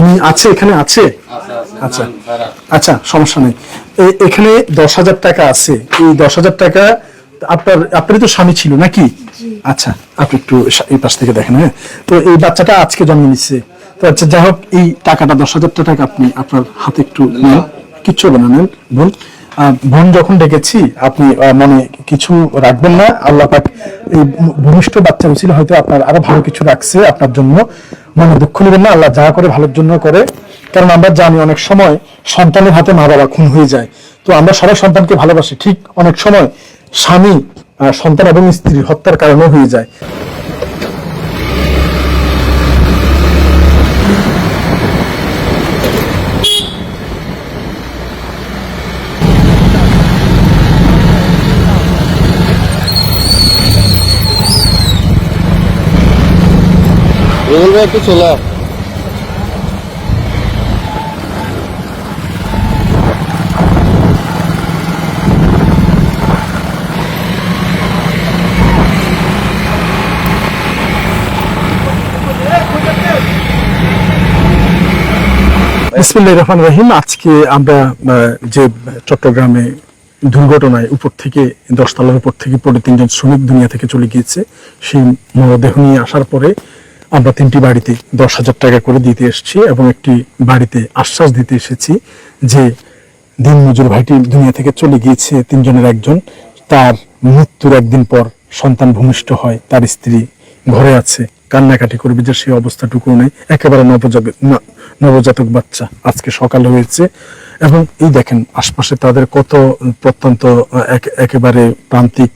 উনি আছে এখানে আছে? আচ্ছা আচ্ছা সমস্যা নেই। এখানে দশ হাজার টাকা আছে। এই দশ হাজার টাকা আপনার আপনারই তো স্বামী ছিল নাকি? আচ্ছা আপনি একটু এই পাশ থেকে দেখেন হ্যাঁ? তো এই বাচ্চাটা আজকে জন্ম নিচ্ছে তো আচ্ছা যাই হোক এই টাকাটা দশ হাজার টাকা আপনি আপনার হাতে একটু নেন। কিচ্ছু হবে না নেন আহ, বোন যখন ডেকেছি, আপনি মনে কিছু রাখবেন না। আল্লাহ পাক এই ভূমিষ্ঠ বাচ্চা ছিল হয়তো আপনার আরও ভালো কিছু রাখছে আপনার জন্য। মনে দুঃখ নেবেন না, আল্লাহ যা করে ভালোর জন্য করে। কারণ আমরা জানি অনেক সময় সন্তানের হাতে মা বাবা খুন হয়ে যায়। তো আমরা সবাই সন্তানকে ভালোবাসি, ঠিক অনেক সময় স্বামী সন্তান এবং স্ত্রী হত্যার কারণও হয়ে যায়। রুবেল একটু চলে রহমান রহিম, আজকে আমরা যে চট্টগ্রামে দুর্ঘটনায় উপর থেকে, দশতলার উপর থেকে পড়ে তিনজন শ্রমিক দুনিয়া থেকে চলে গিয়েছে, সেই মরদেহ নিয়ে আসার পরে আমরা তিনটি বাড়িতে দশ হাজার টাকা করে দিতে এসেছি এবং একটি বাড়িতে আশ্বাস দিতে এসেছি যে দিন মজুর ভাইটি দুনিয়া থেকে চলে গিয়েছে, তিনজনের একজন। তার মৃত্যুর একদিন পর সন্তান ভূমিষ্ঠ হয়, তার স্ত্রী ঘরে আছে। কান্নাকাটি করবে যে সেই অবস্থাটুকু নেই। একেবারে নবজাতক নবজাতক বাচ্চা আজকে সকাল হয়েছে। এবং এই দেখেন, আশপাশে তাদের কত প্রত্যন্ত, এক- একেবারে প্রান্তিক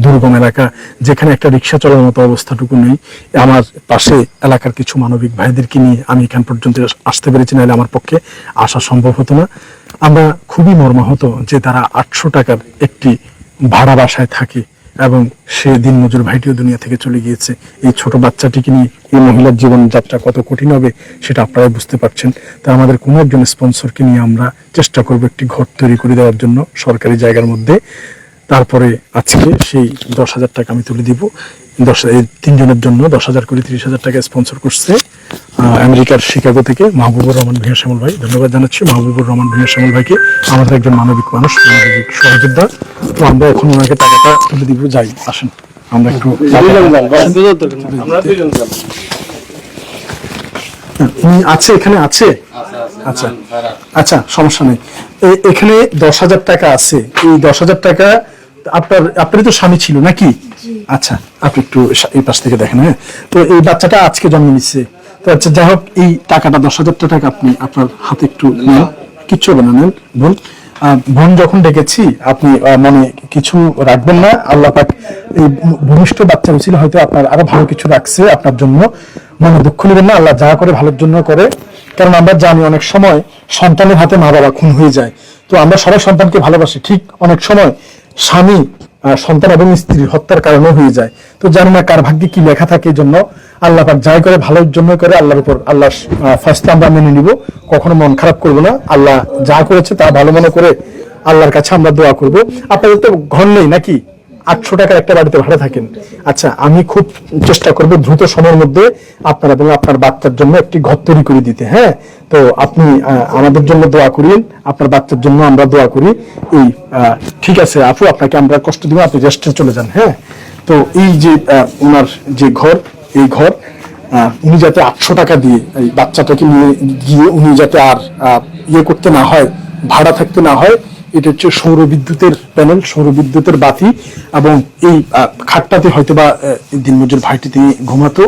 দুর্গম এলাকা, যেখানে একটা রিক্সা চলার মতো অবস্থাটুকু নেই। আমার পাশে এলাকার কিছু মানবিক ভাইদেরকে নিয়ে আমি এখান পর্যন্ত আসতে পেরেছি, নাহলে আমার পক্ষে আসা সম্ভব হতো না। আমরা খুবই মর্মাহত যে তারা আটশো টাকার একটি ভাড়া বাসায় থাকে। এবং সে দিন মজুর ভাইটিও দুনিয়া থেকে চলে গিয়েছে। এই ছোট বাচ্চাটিকে নিয়ে এই মহিলার জীবনযাত্রা কত কঠিন হবে সেটা আপনারা বুঝতে পারছেন। তা আমাদের কোনো একজন স্পন্সরকে নিয়ে আমরা চেষ্টা করব একটি ঘর তৈরি করে দেওয়ার জন্য সরকারি জায়গার মধ্যে। তারপরে আজকে সেই দশ হাজার টাকা আমি তুলে দিব। দশ তিনজনের জন্য দশ হাজার করে তিরিশ হাজার টাকা স্পন্সর করছে। আমেরিকার শিকাগো থেকে মাহবুবুর রহমান ভূঁইয়া শ্যামল ভাই। ধন্যবাদ জানাচ্ছি মাহবুবুর রহমান ভূঁইয়া শ্যামল ভাইকে। আমাদের একজন মানবিক মানুষ মানবিক সহযোদ্ধা। তো আমরা এখন ওনাকে টাকাটা তুলে দিব যাই আসেন। আমরা একটু আছে এখানে আছে? আচ্ছা আচ্ছা সমস্যা নেই। এখানে দশ হাজার টাকা আছে। এই দশ হাজার টাকা আপনার আপনারই তো স্বামী ছিল নাকি? আচ্ছা আপনি একটু এই পাশ থেকে দেখেন হ্যাঁ? তো এই বাচ্চাটা আজকে জন্ম নিচ্ছে আচ্ছা যাই হোক, এই টাকাটা, দশ হাজার টাকা আপনি আপনার হাতে একটু নেন। কিচ্ছু হবে না, নেন বোন বোন যখন ডেকেছি, আপনি মনে কিছু রাখবেন না। আল্লাহ পাক এই ভূমিষ্ঠ বাচ্চা ছিল হয়তো আপনার আরও ভালো কিছু রাখছে আপনার জন্য। মনে দুঃখ নেবেন না, আল্লাহ যা করে ভালোর জন্য করে। কারণ আমরা জানি অনেক সময় সন্তানের হাতে মা বাবা খুন হয়ে যায়। তো আমরা সবাই সন্তানকে ভালোবাসি। ঠিক অনেক সময় স্বামী সন্তান এবং স্ত্রীর হত্যার কারণও হয়ে যায়। তো জানি না কার ভাগ্যে কি লেখা থাকে জন্য আল্লাহ পাক যাই করে, ভালোর জন্য করে, আল্লাহর উপর আল্লাহ ফার্স্টে আমরা মেনে নিব। কখনো মন খারাপ করব না। আল্লাহ যা করেছে তা ভালো মনে করে আল্লাহর কাছে আমরা দোয়া করব। আপনাদের তো ঘর নেই নাকি? আটশো টাকার একটা বাড়িতে ভাড়া থাকেন। আচ্ছা আমি খুব চেষ্টা করব দ্রুত সময়ের মধ্যে আপনার এবং আপনার বাচ্চার জন্য একটি ঘর তৈরি করে দিতে হ্যাঁ? তো আপনি আমাদের জন্য দোয়া করিন আপনার বাচ্চার জন্য আমরা দোয়া করি। এই ঠিক আছে আপু, আপনাকে আমরা কষ্ট দিব, আপনি রেস্টে চলে যান হ্যাঁ? তো এই যে ওনার যে ঘর, এই ঘর উনি যাতে আটশো টাকা দিয়ে এই বাচ্চাটাকে নিয়ে গিয়ে উনি যাতে আর ইয়ে করতে না হয়, ভাড়া থাকতে না হয় এটা হচ্ছে সৌর বিদ্যুতের প্যানেল সৌর বিদ্যুতের বাতি এবং এই খাটটাতে হয়তো বা দিনমজুর ভাইটি তিনি ঘুমাতো,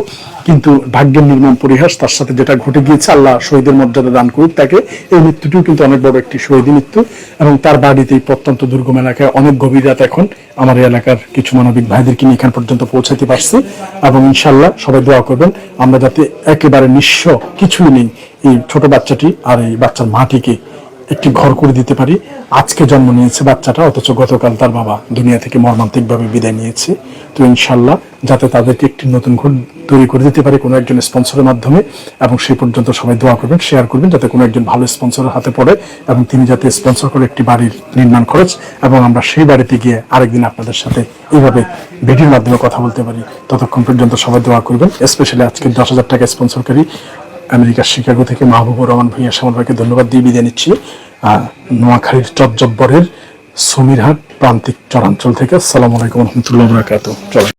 কিন্তু ভাগ্যের নির্মম পরিহাস তার সাথে যেটা ঘটে গিয়েছে, আল্লাহ শহীদের মর্যাদা দান করুক তাকে, এই মৃত্যুটিও কিন্তু অনেক বড় একটি শহীদ মৃত্যু এবং তার বাড়িতে এই প্রত্যন্ত দুর্গম এলাকায় অনেক গভীর রাত এখন আমার এলাকার কিছু মানবিক ভাইদেরকে নিয়ে এখান পর্যন্ত পৌঁছাতে পারছি এবং ইনশাল্লাহ সবাই দোয়া করবেন, আমরা যাতে একেবারে নিঃস্ব কিছুই নেই এই ছোট বাচ্চাটি আর এই বাচ্চার মাটিকে একটি ঘর করে দিতে পারি। আজকে জন্ম নিয়েছে বাচ্চাটা, অথচ গতকাল তার বাবা দুনিয়া থেকে মর্মান্তিকভাবে বিদায় নিয়েছে। তো ইনশাল্লাহ যাতে তাদেরকে একটি নতুন ঘর তৈরি করে দিতে পারে কোনো একজন স্পন্সরের মাধ্যমে, এবং সেই পর্যন্ত সবাই দোয়া করবেন, শেয়ার করবেন, যাতে কোনো একজন ভালো স্পন্সরের হাতে পড়ে, এবং তিনি যাতে স্পন্সর করে একটি বাড়ির নির্মাণ খরচ, এবং আমরা সেই বাড়িতে গিয়ে আরেকদিন আপনাদের সাথে এইভাবে ভিডিওর মাধ্যমে কথা বলতে পারি। ততক্ষণ পর্যন্ত সবাই দোয়া করবেন, স্পেশালি আজকে দশ হাজার টাকা স্পন্সরকারী আমেরিকার শিকাগো থেকে মাহবুবুর রহমান ভূঁইয়া শ্যামল ভাইকে ধন্যবাদ দিয়ে বিদায় নিচ্ছি। নোয়াখালীর চটজব্বরের সমীরহাট প্রান্তিক চরাঞ্চল থেকে আসসালামু আলাইকুম রহমতুল্লাহ বরাকাত চলো